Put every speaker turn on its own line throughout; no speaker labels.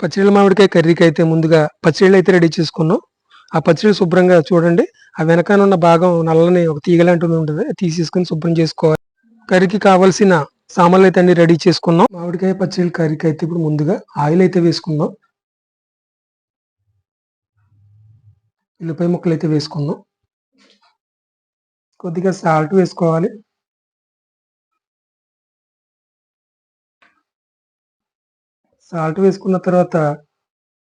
పచ్చడి మామిడికాయ కర్రీకి అయితే ముందుగా పచ్చళ్ళు అయితే రెడీ చేసుకున్నాం. ఆ పచ్చడి శుభ్రంగా చూడండి. ఆ వెనకాల ఉన్న భాగం నల్లని ఒక తీగలాంటిది ఉంటుంది. తీసేసుకుని శుభ్రం చేసుకోవాలి. కర్రీకి కావాల్సిన సామాన్లు అయితే అన్ని రెడీ చేసుకున్నాం. మామిడికాయ పచ్చడి కర్రీకి అయితే ఇప్పుడు ముందుగా ఆయిల్ అయితే వేసుకుందాం. ఉల్లిపాయ ముక్కలు అయితే వేసుకుందాం. కొద్దిగా సాల్ట్ వేసుకోవాలి. సాల్ట్ వేసుకున్న తర్వాత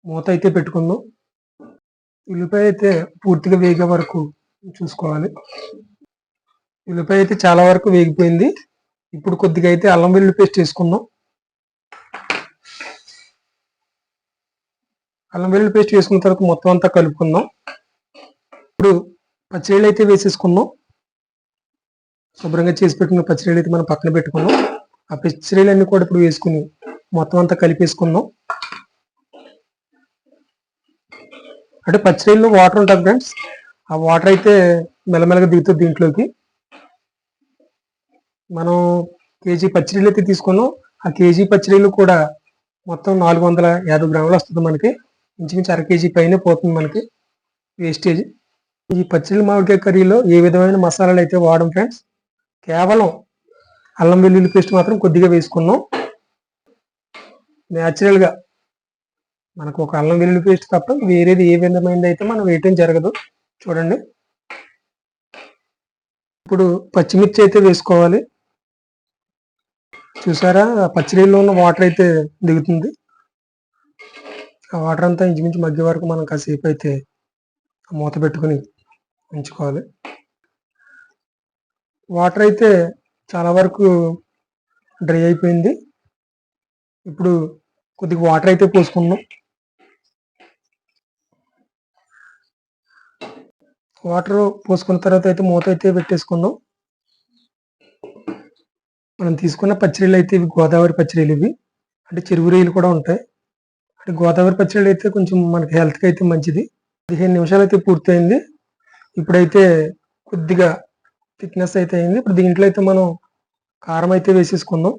మూత అయితే పెట్టుకుందాం. ఉల్లిపాయ అయితే పూర్తిగా వేగే వరకు చూసుకోవాలి. ఉల్లిపాయ అయితే చాలా వరకు వేగిపోయింది. ఇప్పుడు కొద్దిగా అయితే అల్లం వెల్లుల్లి పేస్ట్ వేసుకుందాం. అల్లం వెల్లుల్లి పేస్ట్ వేసుకున్న తర్వాత మొత్తం అంతా కలుపుకుందాం. ఇప్పుడు పచ్చిరీళ్ళు అయితే వేసేసుకుందాం. శుభ్రంగా చేసి పెట్టుకున్న పచ్చడి అయితే మనం పక్కన పెట్టుకుందాం. ఆ పచ్చడిలన్నీ అన్ని కూడా ఇప్పుడు వేసుకుని మొత్తం అంతా కలిపేసుకుందాం. అంటే పచ్చిరీల్లో వాటర్ ఉంటుంది ఫ్రెండ్స్. ఆ వాటర్ అయితే మెల్లమెల్లగా దిగుతుంది దీంట్లోకి. మనం కేజీ పచ్చిరీలు అయితే తీసుకున్నాం. ఆ కేజీ పచ్చిరీలు కూడా మొత్తం నాలుగు వందల యాభై గ్రాములు వస్తుంది మనకి. ఇంచుమించు అర కేజీ పైన పోతుంది మనకి వేస్టేజ్. ఈ పచ్చిరి మామిడికాయ కర్రీలో ఏ విధమైన మసాలాలు అయితే వాడడం ఫ్రెండ్స్? కేవలం అల్లం వెల్లుల్లి పేస్ట్ మాత్రం కొద్దిగా వేసుకున్నాం. న్యాచురల్గా మనకు ఒక అల్లం వెల్లుల్లి పేస్ట్ తప్ప వేరేది ఏ విధమైనది అయితే మనం వేయటం జరగదు. చూడండి. ఇప్పుడు పచ్చిమిర్చి అయితే వేసుకోవాలి. చూసారా? పచ్చిరీల్లో ఉన్న వాటర్ అయితే దిగుతుంది. ఆ వాటర్ అంతా ఇంచుమించు మధ్య వరకు మనం కాసేపు అయితే మూత పెట్టుకుని ఉంచుకోవాలి. వాటర్ అయితే చాలా వరకు డ్రై అయిపోయింది. ఇప్పుడు కొద్దిగా వాటర్ అయితే పోసుకుందాం. వాటర్ పోసుకున్న తర్వాత అయితే మూత అయితే పెట్టేసుకుందాం. మనం తీసుకున్న పచ్చడిలు అయితే ఇవి గోదావరి పచ్చడిలు ఇవి. అంటే చెరువు రొయ్యలు కూడా ఉంటాయి. అంటే గోదావరి పచ్చడి అయితే కొంచెం మనకి హెల్త్కి అయితే మంచిది. పదిహేను నిమిషాలు అయితే పూర్తయింది. ఇప్పుడైతే కొద్దిగా థిక్నెస్ అయితే అయింది. ఇప్పుడు దీంట్లో అయితే మనం కారం అయితే వేసేసుకుందాం.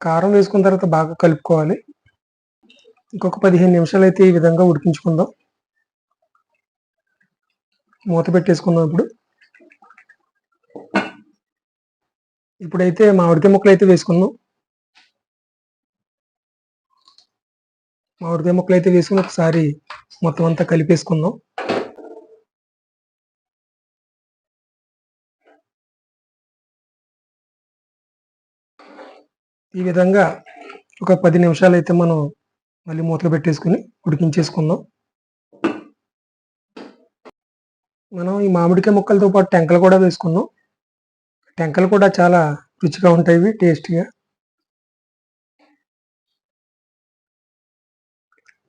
కారం వేసుకున్న తర్వాత బాగా కలుపుకోవాలి. ఇంకొక పదిహేను నిమిషాలు అయితే ఈ విధంగా ఉడికించుకుందాం. మూత పెట్టేసుకుందాం ఇప్పుడు. ఇప్పుడైతే మామిడికాయ ముక్కలు అయితే వేసుకుందాం. మామిడికాయ ముక్కలు అయితే వేసుకుని ఒకసారి మొత్తం అంతా కలిపేసుకుందాం. ఈ విధంగా ఒక పది నిమిషాలు అయితే మనం మళ్ళీ మూతలు పెట్టేసుకుని ఉడికించేసుకుందాం. మనం ఈ మామిడికాయ ముక్కలతో పాటు టెంకలు కూడా వేసుకుందాం. టెంకలు కూడా చాలా రుచిగా ఉంటాయి టేస్టీగా.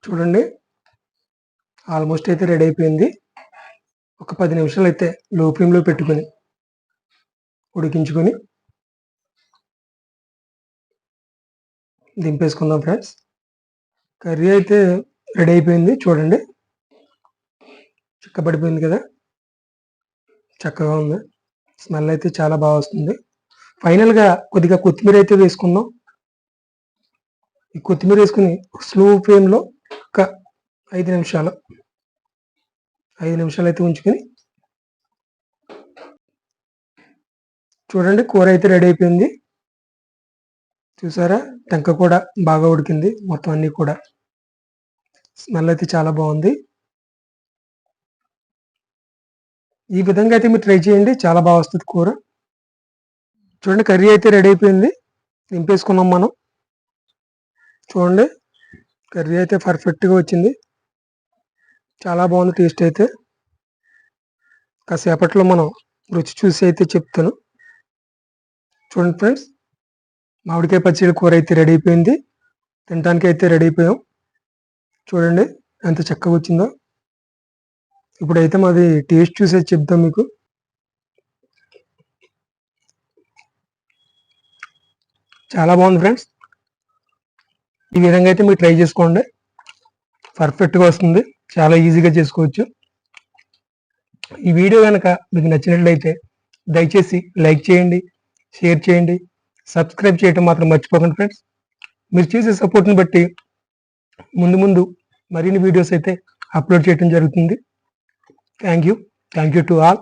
చూడండి ఆల్మోస్ట్ అయితే రెడీ అయిపోయింది. ఒక పది నిమిషాలు అయితే లో ఫ్లేమ్లో పెట్టుకొని ఉడికించుకొని దింపేసుకుందాం ఫ్రెండ్స్. కర్రీ అయితే రెడీ అయిపోయింది చూడండి. చిక్కబడిపోయింది కదా. చక్కగా ఉంది. స్మెల్ అయితే చాలా బాగా వస్తుంది. ఫైనల్గా కొద్దిగా కొత్తిమీర అయితే వేసుకుందాం. ఈ కొత్తిమీర వేసుకుని స్లో ఫ్లేమ్లో ఒక ఐదు నిమిషాలు ఐదు నిమిషాలు అయితే ఉంచుకొని చూడండి కూర అయితే రెడీ అయిపోయింది. చూసారా? టెంక కూడా బాగా ఉడికింది. మొత్తం అన్నీ కూడా. స్మెల్ అయితే చాలా బాగుంది. ఈ విధంగా అయితే మీరు ట్రై చేయండి. చాలా బాగా వస్తుంది కూర. చూడండి కర్రీ అయితే రెడీ అయిపోయింది. దింపేసుకున్నాం మనం. చూడండి కర్రీ అయితే పర్ఫెక్ట్గా వచ్చింది. చాలా బాగుంది టేస్ట్ అయితే. కాసేపట్లో మనం రుచి చూసి అయితే చెప్తాను. చూడండి ఫ్రెండ్స్ మామిడికాయ పచ్చడి కూర అయితే రెడీ అయిపోయింది. తినడానికి అయితే రెడీ అయిపోయాం. చూడండి ఎంత చక్కగా వచ్చిందో. ఇప్పుడైతే మాది టేస్ట్ చూసేది చెప్తాం మీకు. చాలా బాగుంది ఫ్రెండ్స్ ఈ విధంగా అయితే మీరు ట్రై చేసుకోండి. పర్ఫెక్ట్గా వస్తుంది. చాలా ఈజీగా చేసుకోవచ్చు. ఈ వీడియో కనుక మీకు నచ్చినట్లయితే దయచేసి లైక్ చేయండి షేర్ చేయండి సబ్స్క్రైబ్ చేయటం మాత్రం మర్చిపోకండి ఫ్రెండ్స్. మీరు చేసే సపోర్ట్ని బట్టి ముందు ముందు మరిన్ని వీడియోస్ అయితే అప్లోడ్ చేయడం జరుగుతుంది. Thank you. Thank you to all.